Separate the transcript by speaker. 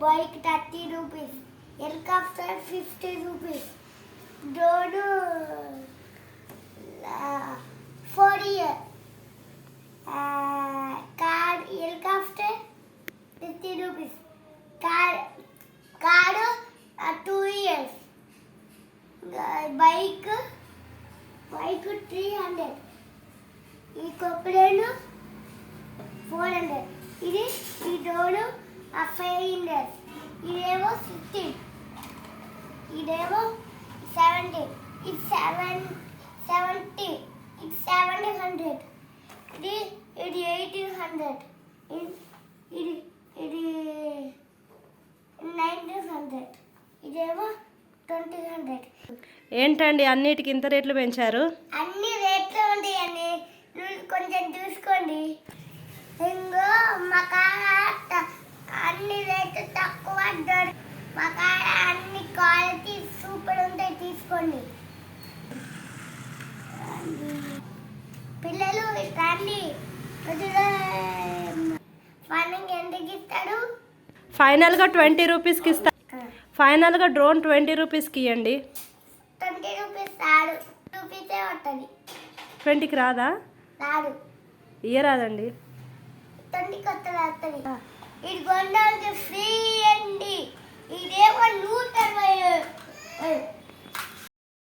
Speaker 1: bike thirty rupees helicopter fifty rupees drone four year car helicopter fifty rupees car car two years bike bike three hundred ఈ కొక్కడేను four hundred ఇది ఈ door five hundred ఇదేమో sixteen. ఇదేమో seventeen ఇది seven seventy. ఇది seven hundred. ఇది ఇది eighteen hundred. ఇది ఇది నైన్టీన్ హండ్రెడ్. ఇదేమో ట్వంటీ హండ్రెడ్.
Speaker 2: ఏంటండి అన్నిటికి ఇంత రేట్లు పెంచారు?
Speaker 1: అన్ని రేట్లు ఉంటాయండి కొంచెం చూసుకోండి. తీసుకోండి పిల్లలు రండి ఎందుకు ఇస్తాడు
Speaker 2: ఫైనల్గా ట్వంటీ రూపీస్కి ఇస్తా ఫైనల్గా డ్రోన్ ట్వంటీ రూపీస్కి ఇవ్వండి
Speaker 1: ట్వంటీ రూపీస్ రాడు రూపీసే ఉంటుంది
Speaker 2: ట్వంటీకి రాదా?
Speaker 1: రాడు
Speaker 2: ఇయ్యరాదండి.
Speaker 1: ట్వంటీ కొత్త వస్తుంది. ఇది కొనడానికి ఫ్రీ